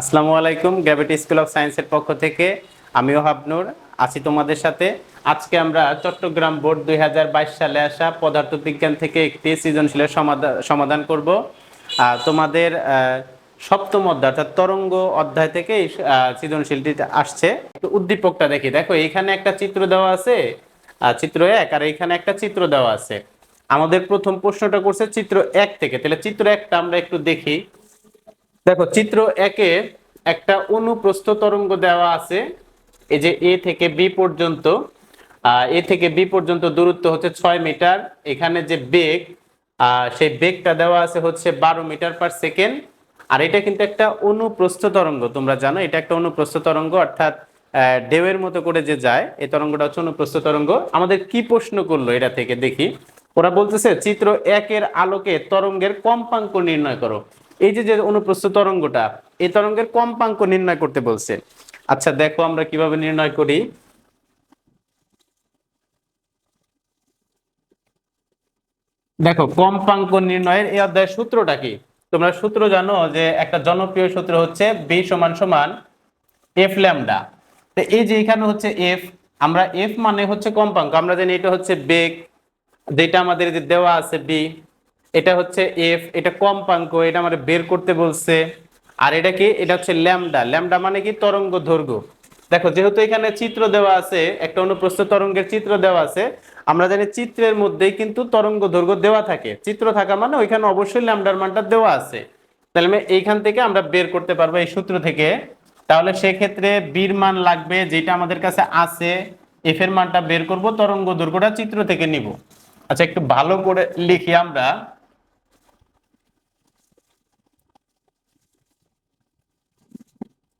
আসসালামু আলাইকুম gravity school of সায়েন্সের পক্ষ থেকে। আমিও হাবনুর, আছি তোমাদের সাথে। আজকে আমরা চট্টগ্রাম বোর্ড দুই হাজার বাইশ সালে আসা পদার্থবিজ্ঞান থেকে একটি সৃজনশীলের সমাধান সমাধান করব। তোমাদের সপ্তম অধ্যায় অর্থাৎ তরঙ্গ অধ্যায় থেকে এই সৃজনশীলটি আসছে। উদ্দীপকটা দেখি। দেখো, এখানে একটা চিত্র দেওয়া আছে চিত্র এক, আর এইখানে একটা চিত্র দেওয়া আছে। আমাদের প্রথম প্রশ্নটা করছে চিত্র এক থেকে। তাহলে চিত্র একটা আমরা একটু দেখি। দেখো, চিত্র একে একটা অনুপ্রস্থ তরঙ্গ দেওয়া আছে। এই যে এ থেকে বি পর্যন্ত এ থেকে বি পর্যন্ত দূরত্ব হচ্ছে ছয় মিটার। এখানে যে বেগ সেই বেগটা দেওয়া আছে হচ্ছে বারো মিটার পার সেকেন্ড। আর এটা কিন্তু একটা অনুপ্রস্থ তরঙ্গ, তোমরা জানো, এটা একটা অনুপ্রস্থ তরঙ্গ, অর্থাৎ ঢেউয়ের মতো করে যে যায়, এই তরঙ্গটা হচ্ছে অনুপ্রস্থ তরঙ্গ। আমাদের কি প্রশ্ন করল এটা থেকে দেখি। ওরা বলতেছে, চিত্র একের আলোকে তরঙ্গের কম্পাঙ্ক নির্ণয় করো। এই যে যে অনুপ্রস্থ তরঙ্গটা, এই তরঙ্গের কম্পাঙ্ক নির্ণয় করতে বলছে। আচ্ছা দেখো আমরা কীভাবে নির্ণয় করি। দেখো, কম্পাঙ্ক নির্ণয়ের এই অধ্যায়ের সূত্রটা কি? তোমরা সূত্র জানো যে একটা জনপ্রিয় সূত্র হচ্ছে বি সমান সমান এফ ল্যামডা তো এই যে এখানে হচ্ছে এফ আমরা এফ মানে হচ্ছে কম্পাঙ্ক। আমরা জানি এটা হচ্ছে বেগ, যেটা আমাদের যে দেওয়া আছে বি এটা হচ্ছে এফ এটা কম্পাঙ্ক, এটা আমাদের বের করতে বলছে। আর এটা কি? এটা হচ্ছে ল্যামডা। ল্যামডা মানে কি? তরঙ্গ দৈর্ঘ্য। দেখো, যেহেতু এখানে চিত্র দেওয়া আছে, একটা অনুপ্রস্থ তরঙ্গের চিত্র দেওয়া আছে, আমরা জানি চিত্রের মধ্যেই কিন্তু তরঙ্গ দৈর্ঘ্য দেওয়া থাকে। চিত্র থাকা মানে ওইখানে অবশ্যই ল্যামডার মানটা দেওয়া আছে। তাহলে এইখান থেকে আমরা বের করতে পারব এই সূত্র থেকে। তাহলে সেক্ষেত্রে বীর মান লাগবে, যেটা আমাদের কাছে আছে এফ এর মানটা বের করব, তরঙ্গ দৈর্ঘ্যটা চিত্র থেকে নিব। আচ্ছা একটু ভালো করে লিখি আমরা।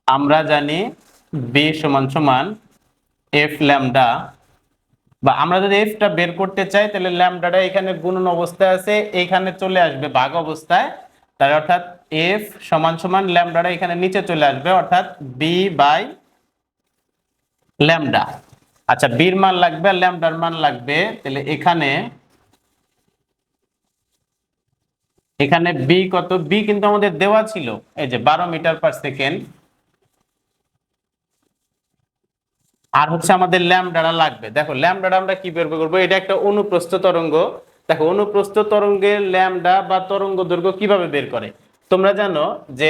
আমরা জানি বি সমান সমান এফ ল্যামডা বা আমরা যদি এফটা বের করতে চাই, তাহলে ল্যামডাটা এখানে গুণন অবস্থায় আছে, এখানে চলে আসবে ভাগ অবস্থায়। তাহলে অর্থাৎ এফ সমান সমান ল্যামডাটা এখানে নিচে চলে আসবে, অর্থাৎ বি বাই ল্যামডা আচ্ছা বির মান লাগবে আর ল্যামডার মান লাগবে, তাহলে এখানে এখানে বি কত? বি কিন্তু আমাদের দেওয়া ছিল, এই যে বারো মিটার পার সেকেন্ড আর হচ্ছে আমাদের ল্যামডাটা লাগবে। দেখো ল্যামডাটা আমরা কি বের করব? এটা একটা অনুপ্রস্থ তরঙ্গ। দেখো, অনুপ্রস্থ তরঙ্গের ল্যামডা বা তরঙ্গ দৈর্ঘ্য কীভাবে বের করে? তোমরা জানো যে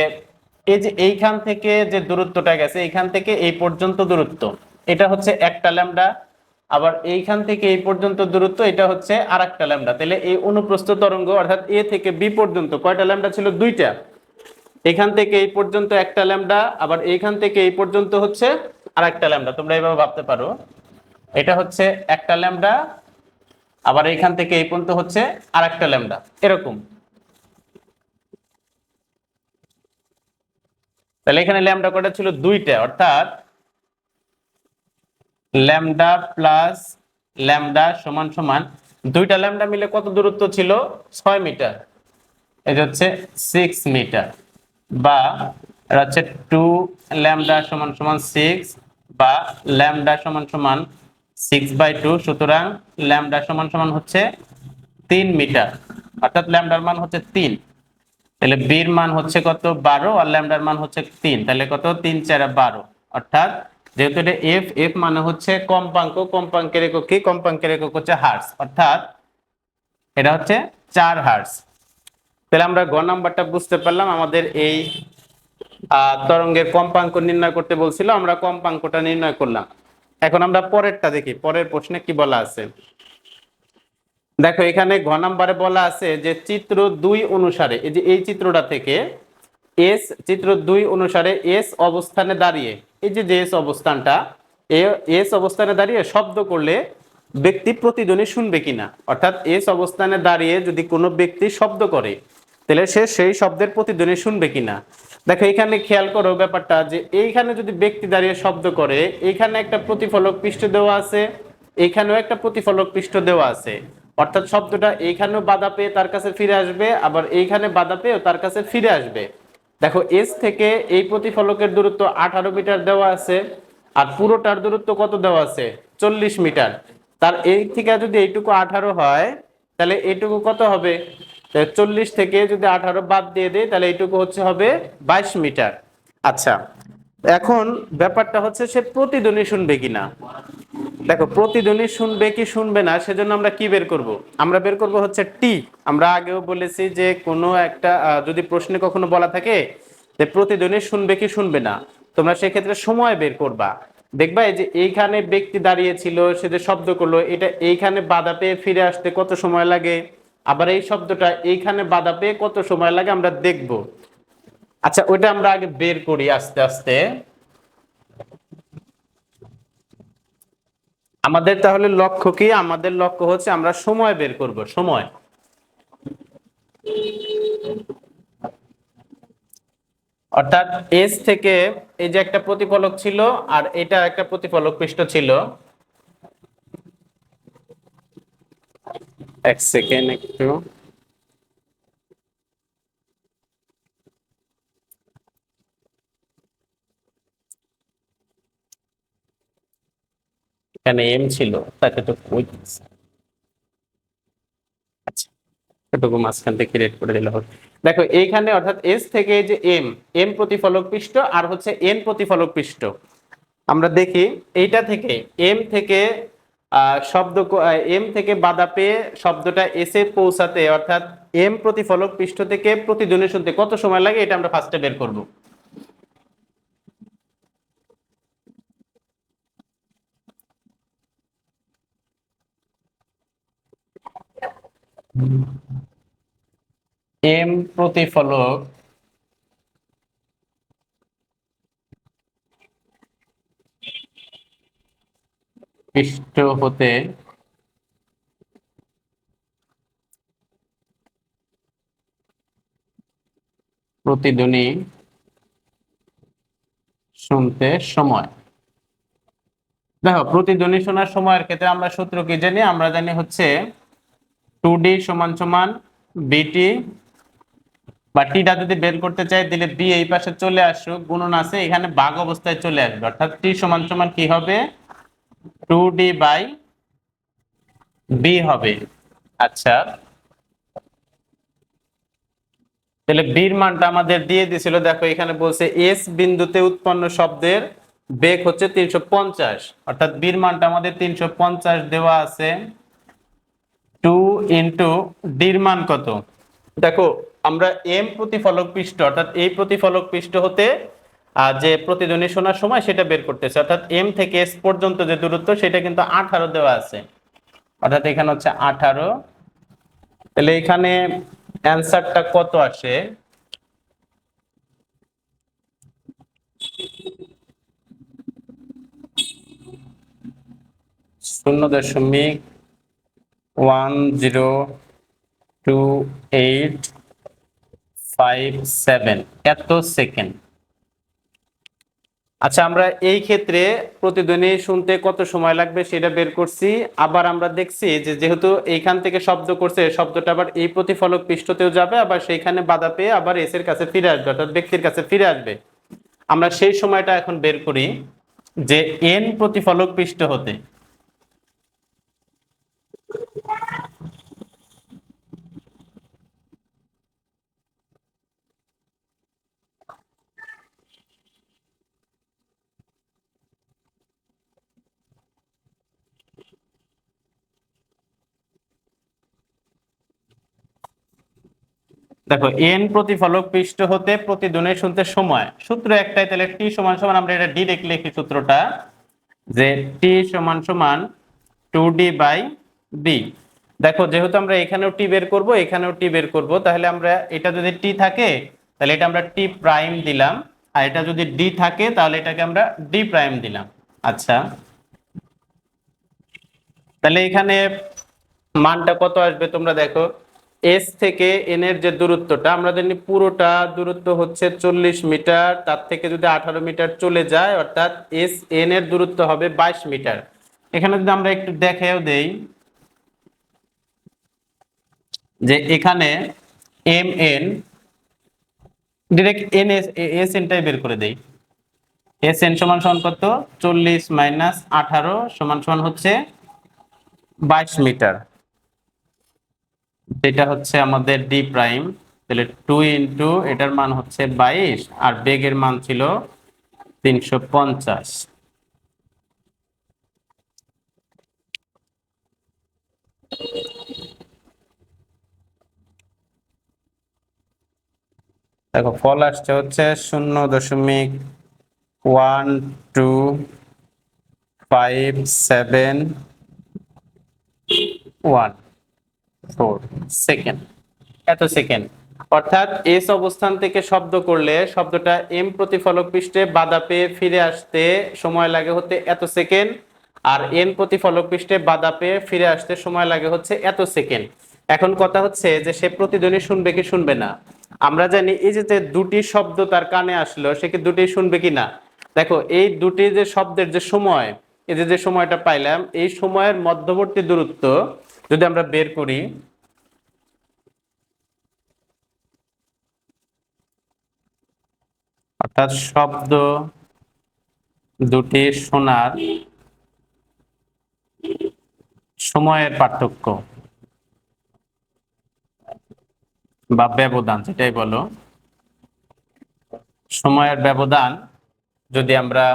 এই যে এইখান থেকে যে দূরত্বটা গেছে, এইখান থেকে এই পর্যন্ত দূরত্ব। এটা হচ্ছে একটা ল্যামডা। আবার এইখান থেকে এই পর্যন্ত দূরত্ব, এটা হচ্ছে আর একটা ল্যামডা। তাহলে এই অনুপ্রস্থ তরঙ্গ, অর্থাৎ এ থেকে বি পর্যন্ত, কয়টা ল্যামডা ছিল? দুইটা। এখান থেকে এই পর্যন্ত একটা ল্যামডা, আবার এইখান থেকে এই পর্যন্ত হচ্ছে আর একটা ল্যামডা, তোমরা এইভাবে ভাবতে পারো। এটা হচ্ছে একটা ল্যামডা, আবার এইখান থেকে এই পর্যন্ত হচ্ছে আর একটা ল্যামডা, এরকম। তাহলে এখানে ল্যামডা কটা ছিল? দুইটা, অর্থাৎ ল্যামডা প্লাস ল্যামডা সমান সমান, দুইটা ল্যামডা মিলে কত দূরত্ব ছিল? ছয় মিটার। এটা হচ্ছে সিক্স মিটার বা এটা হচ্ছে টু ল্যামডা সমান সমান সিক্স বা ল্যামডা সমান সমান সিক্স বাই টু সুতরাং ল্যামডা সমান সমান হচ্ছে তিন মিটার। অর্থাৎ ল্যামডার মান হচ্ছে তিন। তাহলে বির মান হচ্ছে কত? বারো, আর ল্যামডার মান হচ্ছে তিন। তাহলে কত? তিন চার বারো। অর্থাৎ যেহেতু এটা এফ এফ মানে হচ্ছে কম্পাঙ্ক, কম্পাঙ্কের একক কি? কম্পাঙ্কের একক হচ্ছে হার্স অর্থাৎ এটা হচ্ছে চার হার্স তাহলে আমরা গ নাম্বারটা বুঝতে পারলাম। আমাদের এই তরঙ্গের কম্পাঙ্ক নির্ণয় করতে বলছিল, আমরা কম্পাঙ্কটা নির্ণয় করলাম। এখন আমরা পরেরটা দেখি, পরের প্রশ্নে কি বলা আছে? দেখো, এখানে ঘ নাম্বারে বলা আছে যে চিত্র দুই অনুসারে, এই যে এই চিত্রটা থেকে এস, চিত্র দুই অনুসারে এস অবস্থানে দাঁড়িয়ে, এই যে এস অবস্থানটা এস অবস্থানে দাঁড়িয়ে শব্দ করলে ব্যক্তি প্রতিধ্বনি শুনবে কিনা? অর্থাৎ এস অবস্থানে দাঁড়িয়ে যদি কোনো ব্যক্তি শব্দ করে, তাহলে সে সেই শব্দের প্রতিধ্বনি শুনবে কিনা? দেখো, এখানে খেয়াল করো ব্যাপারটা যে এইখানে যদি ব্যক্তি দাঁড়িয়ে শব্দ করে এখানে একটা প্রতিফলক পৃষ্ঠ দেওয়া আছে, এখানেও একটা প্রতিফলক পৃষ্ঠ দেওয়া আছে। অর্থাৎ শব্দটা এইখানেও বাধা পেয়ে তার কাছে ফিরে আসবে, আবার এইখানে বাধা পেয়েও তার কাছে ফিরে আসবে। দেখো এস থেকে এই প্রতিফলকের দূরত্ব আঠারো মিটার দেওয়া আছে, আর পুরোটার দূরত্ব কত দেওয়া আছে? চল্লিশ মিটার। তার এই থেকে যদি এইটুকু আঠারো হয়, তাহলে এইটুকু কত হবে? চল্লিশ থেকে যদি আঠারো বাদ দিয়ে দেয় তাহলে এইটুকু হচ্ছে হবে বাইশ মিটার। আচ্ছা এখন ব্যাপারটা হচ্ছে সে প্রতিধ্বনি শুনবে কিনা দেখো, প্রতিধ্বনি শুনবে কি শুনবে না, সেজন্য আমরা কি বের করব? আমরা বের করব হচ্ছে টি আমরা আগেও বলেছি যে কোনো একটা যদি প্রশ্নে কখনো বলা থাকে যে প্রতিধ্বনি শুনবে কি শুনবে না, তোমরা সেক্ষেত্রে সময় বের করবা। দেখবা যে এইখানে ব্যক্তি দাঁড়িয়েছিল সে যে শব্দ করল, এটা এইখানে বাধা পেয়ে ফিরে আসতে কত সময় লাগে? আবার এই শব্দটা এইখানে বাধা পেয়ে কত সময় লাগে আমরা দেখব। আচ্ছা ওইটা আমরা আগে বের করি আস্তে আস্তে। আমাদের তাহলে লক্ষ্য কি? আমাদের লক্ষ্য হচ্ছে আমরা সময় বের করব, সময়। অর্থাৎ এস থেকে এই যে একটা প্রতিফলক ছিল আর এটা একটা প্রতিফলক পৃষ্ঠ ছিল। এক সেকেন্ড একটু। এখানে এম ছিল, তাকে তো কই দিচ্ছে? আচ্ছা এটুকু মাঝখান থেকে রেড করে দিলে হবে। দেখো, এইখানে অর্থাৎ এস থেকে যে এম এম প্রতিফলক পৃষ্ঠ আর হচ্ছে এন প্রতিফলক পৃষ্ঠ। আমরা দেখি, এইটা থেকে এম থেকে শব্দ এম থেকে বাধা পেয়ে শব্দটা এসে পৌঁছাতে, অর্থাৎ এম প্রতিফলক পৃষ্ঠ থেকে প্রতিধ্বনি শুনতে কত সময় লাগে এটা আমরা ফার্স্টে বের করব। এম প্রতিফলক পৃষ্ঠ হতে প্রতিধ্বনি শুনতে সময়। দেখো, প্রতিধ্বনি শোনার সময়ের ক্ষেত্রে আমরা সূত্র কি জানি? আমরা জানি হচ্ছে টু ডি সমান সমান বিটি বা টিটা যদি বের করতে চাই, দিলে বি এই পাশে চলে আসুক, গুণন আছে, এখানে বাঘ অবস্থায় চলে আসবে। অর্থাৎ টি সমান সমান কি হবে? টু ডি বাই বি হবে। আচ্ছা। তাহলে বির মানটা আমাদের দিয়ে দিছিল, দেখো এখানে বলছে এস বিন্দুতে উৎপন্ন শব্দের বেগ হচ্ছে তিনশো পঞ্চাশ। অর্থাৎ বির মানটা আমাদের তিনশো পঞ্চাশ দেওয়া আছে। টু ইন্টু ডির মান কত? দেখো, আমরা এম প্রতিফলক পৃষ্ঠ, অর্থাৎ এই প্রতিফলক পৃষ্ঠ হতে যে প্রতিধ্বনি শোনার সময় সেটা বের করতেছে। অর্থাৎ এম থেকে এস পর্যন্ত যে দূরত্ব, সেটা কিন্তু আঠারো দেওয়া আছে। অর্থাৎ এখানে হচ্ছে আঠারো। তাহলে এখানে অ্যান্সারটা কত আসে? শূন্য দশমিক one zero two eight five seven. এত সেকেন্ড। আচ্ছা আমরা এই ক্ষেত্রে প্রতিধ্বনি শুনতে কত সময় লাগবে সেটা বের করছি। আবার আমরা দেখছি যে যেহেতু এইখান থেকে শব্দ করছে, শব্দটা আবার এই প্রতিফলক পৃষ্ঠতেও যাবে, আবার সেইখানে বাধা পেয়ে আবার এসের কাছে ফিরে আসবে, অর্থাৎ ব্যক্তির কাছে ফিরে আসবে। আমরা সেই সময়টা এখন বের করি যে এন প্রতিফলক পৃষ্ঠ হতে। দেখো এন প্রতিফলক পৃষ্ঠ হতে প্রতিধ্বনি শুনতে সময়। সূত্র একটাই, তাহলে টি সমান সমান আমরা এটা ডিরেক্ট লিখি সূত্রটা? যে টি সমান সমান টু ডি বাই বি দেখো, যেহেতু আমরা এখানেও টি বের করব, এখানেও টি বের করব, তাহলে আমরা এটা যদি টি থাকে, তাহলে এটা আমরা টি প্রাইম দিলাম। আর এটা যদি ডি থাকে, তাহলে এটাকে আমরা ডি প্রাইম দিলাম। আচ্ছা। তাহলে এখানে মানটা কত আসবে তোমরা দেখো? এস থেকে এন এর যে দূরত্বটা, আমরা জানি পুরোটা দূরত্ব হচ্ছে চল্লিশ মিটার, তার থেকে যদি আঠারো মিটার চলে যায়, অর্থাৎ এস এন এর দূরত্ব হবে বাইশ মিটার। এখানে যদি আমরা একটু দেখেও দেই, যে এখানে M N direct N S S এনটাই বের করে দেই। এস এন সমান সমান কত? চল্লিশ মাইনাস আঠারো সমান সমান হচ্ছে বাইশ মিটার। যেটা হচ্ছে আমাদের ডি প্রাইম তাহলে টু ইন্টু এটার মান হচ্ছে বাইশ, আর বেগের মান ছিল তিনশো পঞ্চাশ। দেখো ফল আসছে হচ্ছে শূন্য দশমিক one two five seven one এত সেকেন্ড অর্থাৎ এস অবস্থান থেকে শব্দ করলে শব্দটা এম প্রতিফলক পৃষ্ঠে বাধা পেয়ে ফিরে আসতে সময় লাগে হতে এত সেকেন্ড আর এন প্রতিফলক পৃষ্ঠে বাধা পেয়ে ফিরে আসতে সময় লাগে হচ্ছে এত সেকেন্ড এখন কথা হচ্ছে যে সে প্রতিধ্বনি শুনবে কি শুনবে না? আমরা জানি এই যে যে দুটি শব্দ তার কানে আসলো, সে কি দুটি শুনবে কি না? দেখো, এই দুটি যে শব্দের যে সময়, এই যে যে সময়টা পাইলাম, এই সময়ের মধ্যবর্তী দূরত্ব যদি আমরা বের করি, অর্থাৎ শব্দ দুটি শোনার সময়ের পার্থক্য বা ব্যবধান সেটাই বলো। সময়ের ব্যবধান যদি আমরা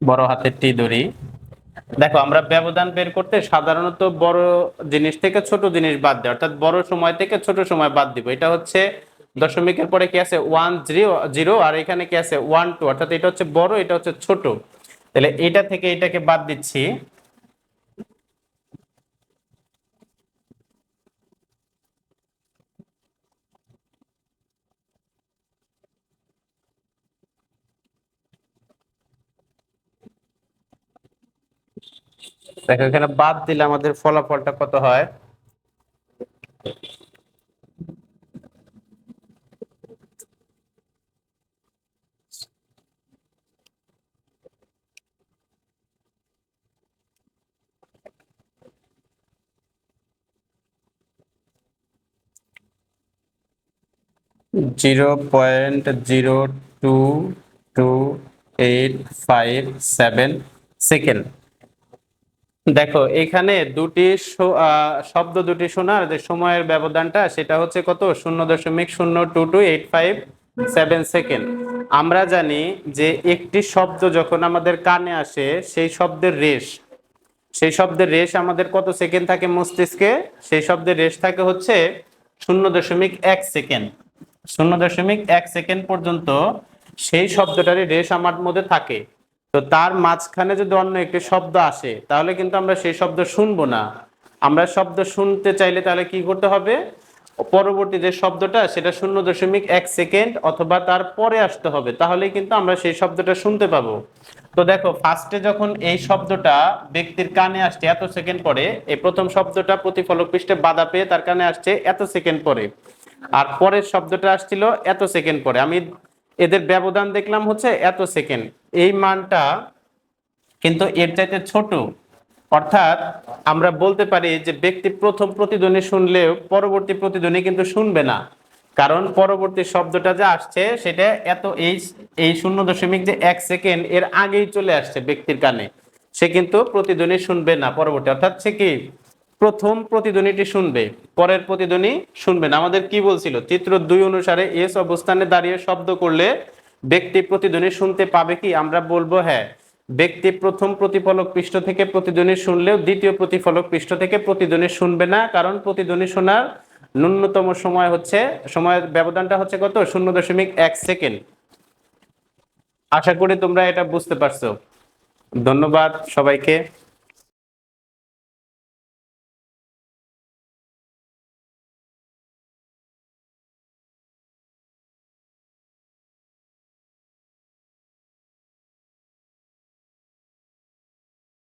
বড় হাতের টি ধরি দেখো, আমরা ব্যবধান বের করতে সাধারণত বড় জিনিস থেকে ছোট জিনিস বাদ দেয় অর্থাৎ বড় সময় থেকে ছোট সময় বাদ দিব। এটা হচ্ছে দশমিকের পরে কি আছে? ওয়ান জিরো আর এখানে কি আছে? ওয়ান টু অর্থাৎ এটা হচ্ছে বড়, এটা হচ্ছে ছোট। তাহলে এটা থেকে এটাকে বাদ দিচ্ছি। দেখো, এখানে বাদ দিলে আমাদের ফলাফলটা কত হয়? Zero point zero two two eight five seven second. দেখো, এখানে দুটি শব্দ দুটি শোনার যে সময়ের ব্যবধানটা সেটা হচ্ছে কত? শূন্য দশমিক শূন্য two two eight five seven second. আমরা জানি যে একটি শব্দ যখন আমাদের কানে আসে, সেই শব্দের রেশ, সেই শব্দের রেশ আমাদের কত সেকেন্ড থাকে মস্তিষ্কে? সেই শব্দের রেশ থাকে হচ্ছে শূন্য দশমিক এক সেকেন্ড। শূন্য দশমিক এক সেকেন্ড পর্যন্ত সেই শব্দটারই রেশ আমার মধ্যে থাকে। তো তার মাঝখানে যদি অন্য একটি শব্দ আসে, তাহলে কিন্তু আমরা সেই শব্দ শুনব না। আমরা শব্দ শুনতে চাইলে তাহলে কি করতে হবে? পরবর্তী যে শব্দটা, সেটা শূন্য দশমিক এক সেকেন্ড অথবা তার পরে আসতে হবে, তাহলেই কিন্তু আমরা সেই শব্দটা শুনতে পাবো। তো দেখো ফার্স্টে যখন এই শব্দটা ব্যক্তির কানে আসছে এত সেকেন্ড পরে, এই প্রথম শব্দটা প্রতিফলক পৃষ্ঠে বাধা পেয়ে তার কানে আসছে এত সেকেন্ড পরে। আর পরের শব্দটা আসছিল এত সেকেন্ড পরে। আমি এদের ব্যবধান দেখলাম হচ্ছে এত সেকেন্ড। এই মানটা কিন্তু এর চাইতে ছোট। অর্থাৎ আমরা বলতে পারি যে ব্যক্তি প্রথম প্রতিধ্বনি শুনলেও পরবর্তী প্রতিধ্বনি কিন্তু শুনবে না। কারণ পরবর্তী শব্দটা যে আসছে সেটা এত এই এই শূন্য দশমিক যে এক সেকেন্ড এর আগেই চলে আসছে ব্যক্তির কানে। সে কিন্তু প্রতিধ্বনি শুনবে না পরবর্তী। অর্থাৎ সে কি প্রথম প্রতিধ্বনিটি শুনবে, পরের প্রতিধ্বনি শুনবে না। আমাদের কি বলছিল? চিত্র দুই অনুসারে এস অবস্থানে দাঁড়িয়ে শব্দ করলে ব্যক্তি প্রতিধ্বনি শুনতে পাবে কি? আমরা বলব হ্যাঁ। ব্যক্তি প্রথম প্রতিফলক পৃষ্ঠ থেকে প্রতিধ্বনি শুনলেও দ্বিতীয় প্রতিফলক পৃষ্ঠ থেকে প্রতিধ্বনি শুনবে না, কারণ প্রতিধ্বনি শোনার ন্যূনতম সময় হচ্ছে, সময়ের ব্যবধানটা হচ্ছে কত? শূন্য দশমিক এক সেকেন্ড। আশা করি তোমরা এটা বুঝতে পারছ। ধন্যবাদ সবাইকে।